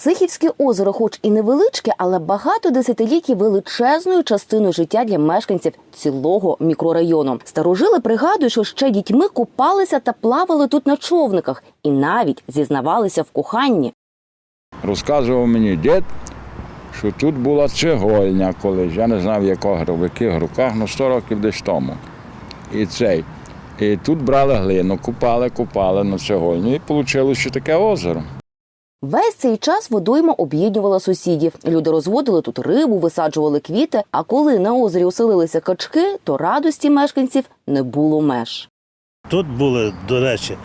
Сихівське озеро, хоч і невеличке, але багато десятиліть величезною частиною життя для мешканців цілого мікрорайону. Старожили пригадують, що ще дітьми купалися та плавали тут на човниках, і навіть зізнавалися в коханні. Розказував мені дід, що тут була цегольня колись. Я не знав, якого в яких роках, ну 100 років десь тому. І цей. І тут брали глину, купали, купали на цегольню, і вийшло таке озеро. Весь цей час водойма об'єднувала сусідів. Люди розводили тут рибу, висаджували квіти. А коли на озері оселилися качки, то радості мешканців не було меж. Тут були, до речі,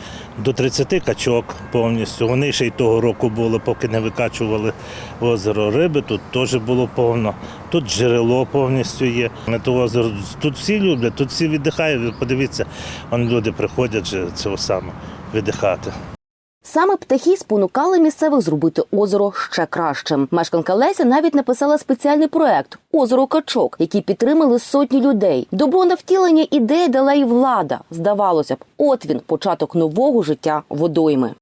до 30 качок повністю. Вони ще й того року були, поки не викачували озеро риби. Тут теж було повно. Тут джерело повністю є. На то озеро тут всі люблять, тут всі віддихають. Подивіться, вон люди приходять же цього саме віддихати. Саме птахи спонукали місцевих зробити озеро ще кращим. Мешканка Леся навіть написала спеціальний проект Озеро качок, який підтримали сотні людей. Добро на втілення ідеї дала і влада. Здавалося б, от він початок нового життя водойми.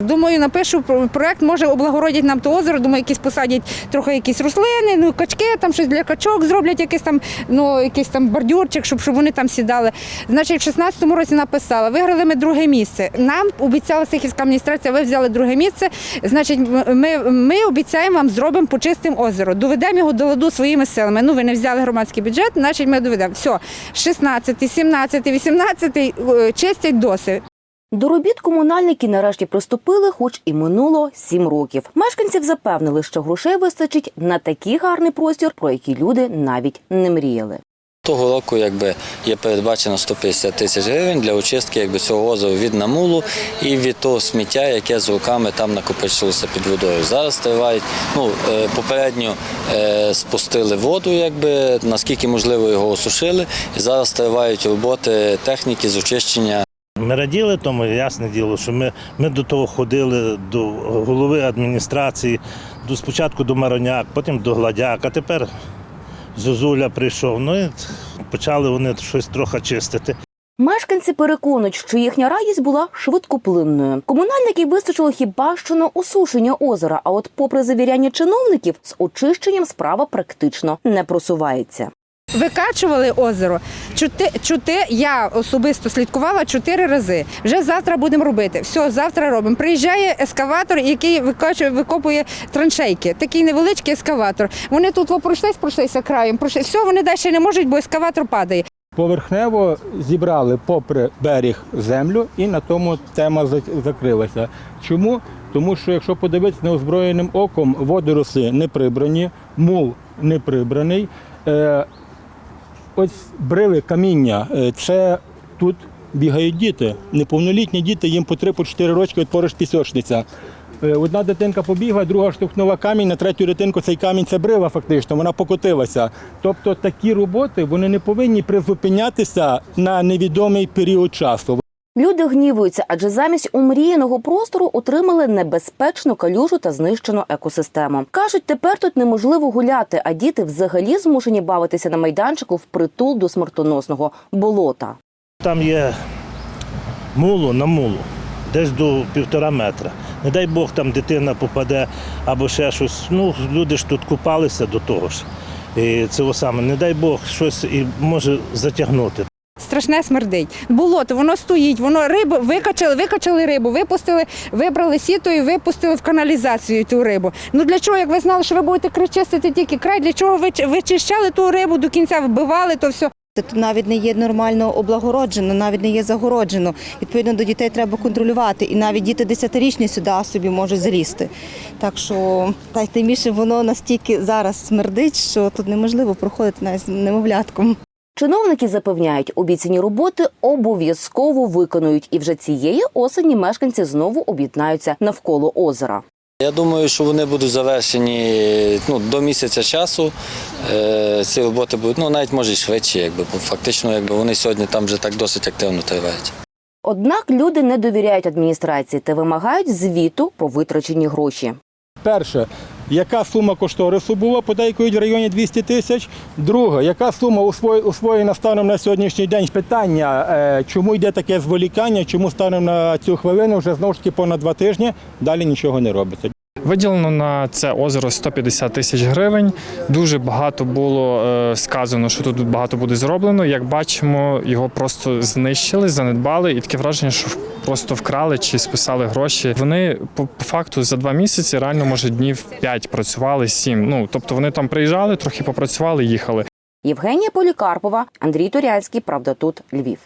Думаю, напишу про- проект, може облагородять нам то озеро. Думаю, якісь посадять трохи якісь рослини, ну качки, там щось для качок зроблять, якийсь там, ну якийсь там бордюрчик, щоб, щоб вони там сідали. Значить, в 16-му році написала, виграли ми друге місце. Нам обіцяла Сихівська адміністрація, ви взяли друге місце. Значить, ми, ми обіцяємо вам зробимо почистимо озеро. Доведемо його до ладу своїми силами. Ну, ви не взяли громадський бюджет, значить ми доведемо. Все, 16, 17, 18 е, чистять доси. До робіт комунальники нарешті приступили, хоч і минуло сім років. Мешканців запевнили, що грошей вистачить на такий гарний простір, про який люди навіть не мріяли. Того року якби є передбачено 150 тисяч гривень для очистки якби, цього озера від намулу і від того сміття, яке з руками там накопичилося під водою. Зараз тривають, ну е, попередньо е, спустили воду, якби наскільки можливо його осушили, і зараз тривають роботи техніки з очищення Ми раділи тому, ясне діло, що ми, ми до того ходили до голови адміністрації, до, спочатку до Мароняк, потім до Гладяк, а тепер Зозуля прийшов. Ну і почали вони щось трохи чистити. Мешканці переконують, що їхня радість була швидкоплинною. Комунальників вистачило хіба що на осушення озера. А от, попри завіряння чиновників, з очищенням справа практично не просувається. Викачували озеро. Чути, чути, я особисто слідкувала чотири рази. Вже завтра будемо робити. Все, завтра робимо. Приїжджає ескаватор, який викачує, викопує траншейки. Такий невеличкий ескаватор. Вони тут во, пройшлись, пройшлися краєм. Пройшли. Все, вони далі не можуть, бо ескаватор падає. Поверхнево зібрали попри берег землю і на тому тема за- закрилася. Чому? Тому що якщо подивитися неозброєним оком, водоросли не прибрані, мул не прибраний. Ось брили каміння. Е, Це тут бігають діти. Неповнолітні діти, їм по 3-4 рочки, поруч пісочниця. Е, Одна дитинка побігла, друга штовхнула камінь, на третю дитинку цей камінь це брила фактично, вона покотилася. Тобто такі роботи вони не повинні призупинятися на невідомий період часу. Люди гнівуються, адже замість умріяного простору отримали небезпечну калюжу та знищену екосистему. кажуть, тепер тут неможливо гуляти, а діти взагалі змушені бавитися на майданчику впритул до смертоносного болота. Там є мулу на мулу, десь до півтора метра. Не дай Бог там дитина попаде або ще щось. Ну, люди ж тут купалися до того ж. І це саме, не дай Бог, щось і може затягнути. Страшне смердить. Болото, воно стоїть, воно рибу викачали, викачали рибу, випустили, вибрали сіто і випустили в каналізацію ту рибу. Ну для чого, як ви знали, що ви будете чистити тільки край, для чого ви вичищали ту рибу до кінця, вбивали то все. Тут навіть не є нормально облагороджено, навіть не є загороджено. Відповідно до дітей треба контролювати. І навіть діти десятирічні сюди собі можуть залізти. Так що та й тим більше воно настільки зараз смердить, що тут неможливо проходити навіть з немовлятком. Чиновники запевняють, обіцяні роботи обов'язково виконують, і вже цієї осені мешканці знову об'єднаються навколо озера. Я думаю, що вони будуть завершені ну, до місяця часу. Е, ці роботи будуть ну, навіть може й швидше, якби, бо фактично якби, вони сьогодні там вже так досить активно тривають. Однак люди не довіряють адміністрації та вимагають звіту про витрачені гроші. Перше, яка сума кошторису була, подейкують в районі 200 тисяч. Друге, яка сума освоєна станом на сьогоднішній день? Питання, е, чому йде таке зволікання, чому станом на цю хвилину вже знову ж таки понад два тижні, далі нічого не робиться. Виділено на це озеро 150 тисяч гривень. Дуже багато було е, сказано, що тут багато буде зроблено. Як бачимо, його просто знищили, занедбали, і таке враження, що просто вкрали чи списали гроші. Вони по, факту за два місяці реально може днів 5 працювали, 7. Ну тобто вони там приїжджали, трохи попрацювали, їхали. Євгенія Полікарпова, Андрій Туряльський. Правда, тут Львів.